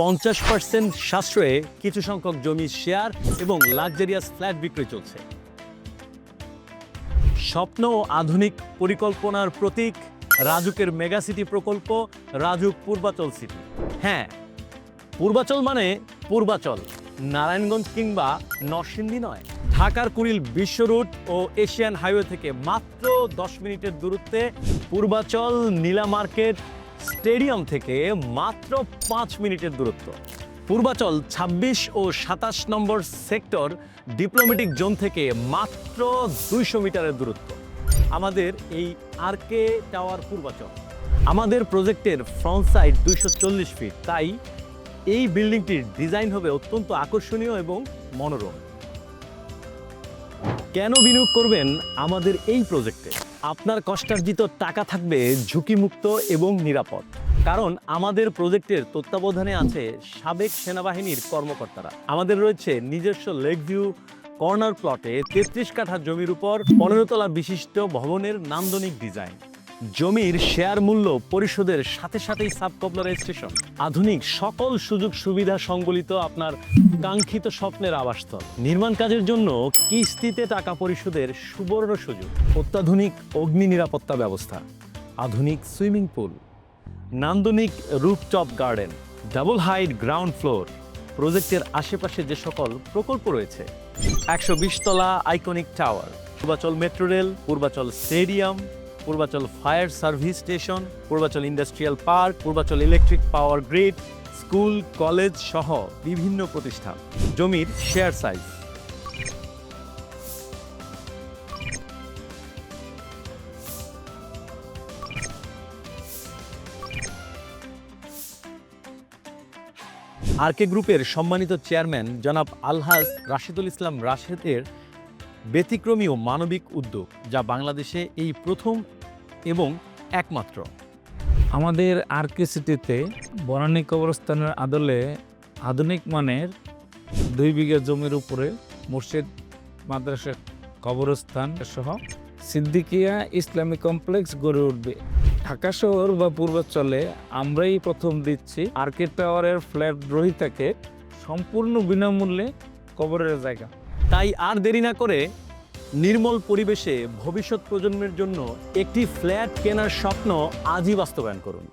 পঞ্চাশ পার্সেন্ট সাশ্রয়ে কিছু সংখ্যক জমি শেয়ার এবং লাক্সারিয়াস ফ্ল্যাট বিক্রি চলছে। স্বপ্ন ও আধুনিক পরিকল্পনার প্রতীক রাজুকের মেগাসিটি প্রকল্প, রাজুক পূর্বাচল সিটি। হ্যাঁ পূর্বাচল মানে পূর্বাচল, নারায়ণগঞ্জ কিংবা নরসিংদী নয়। ঢাকার কুড়িল বিশ্ব রুট ও এশিয়ান হাইওয়ে থেকে মাত্র দশ মিনিটের দূরত্বে পূর্বাচল, নীলা মার্কেট স্টেডিয়াম থেকে মাত্র পাঁচ মিনিটের দূরত্ব। পূর্বাচল ২৬ ও সাতাশ নম্বর সেক্টর ডিপ্লোমেটিক জোন থেকে মাত্র দুইশো মিটারের দূরত্ব। আমাদের এই আরকে টাওয়ার পূর্বাচল। আমাদের প্রজেক্টের ফ্রন্ট সাইড দুইশো চল্লিশ ফিট তাই এই বিল্ডিংটির ডিজাইন হবে অত্যন্ত আকর্ষণীয় এবং মনোরম। কেন বিনিয়োগ করবেন আমাদের এই প্রজেক্টে? আপনার কষ্টার্জিত টাকা থাকবে ঝুঁকিমুক্ত এবং নিরাপদ। কারণ আমাদের প্রজেক্টের তত্ত্বাবধানে আছে সাবেক সেনাবাহিনীর কর্মকর্তারা। আমাদের রয়েছে নিজস্ব লেক ভিউ, কর্নার প্লটে তেত্রিশ কাঠা জমির উপর পনেরো তলা বিশিষ্ট ভবনের নান্দনিক ডিজাইন। জমির শেয়ার মূল্য পরিশোধের সাথে সাথেই সাবকবলা রেজিস্ট্রেশন আধুনিক সকল সুযোগ সুবিধা সংবলিত আপনার কাঙ্ক্ষিত স্বপ্নের আবাসস্থল। নির্মাণ কাজের জন্য কিস্তিতে টাকা পরিশোধের সুবর্ণ সুযোগ। অত্যাধুনিক অগ্নি নিরাপত্তা ব্যবস্থা। আধুনিক সুইমিং পুল। নান্দনিক rooftop garden. Double height ground floor. প্রজেক্টের আশেপাশে যে সকল প্রকল্প রয়েছে। একশো বিশ তলা iconic tower. Purbachal metro rail, Purbachal stadium. Purbachal fire service station, Purbachal industrial park, Purbachal electric power grid, school, college সহ বিভিন্ন প্রতিষ্ঠান। জমির শেয়ার সাইজ। আরকে গ্রুপের সম্মানিত চেয়ারম্যান জনাব আলহাজ রাশিদুল ইসলাম রাশেদের ব্যতিক্রমী ও মানবিক উদ্যোগ, যা বাংলাদেশে এই প্রথম এবং একমাত্র। আমাদের আরকে সিটিতে বনানী কবরস্থানের আদলে আধুনিক মানের দুই বিঘা জমির উপরে মুর্শিদ মাদ্রাসা কবরস্থান সহ সিদ্দিকিয়া ইসলামী কমপ্লেক্স গড়ে উঠবে। ঢাকা শহর বা পূর্বাঞ্চলে আমরাই প্রথম দিচ্ছি আরকে টাওয়ারের ফ্ল্যাট গ্রহীতাকে সম্পূর্ণ বিনামূল্যে কবরের জায়গা। তাই আর দেরি না করে নির্মল পরিবেশে ভবিষ্যৎ প্রজন্মের জন্য একটি ফ্ল্যাট কেনার স্বপ্ন আজই বাস্তবায়ন করুন।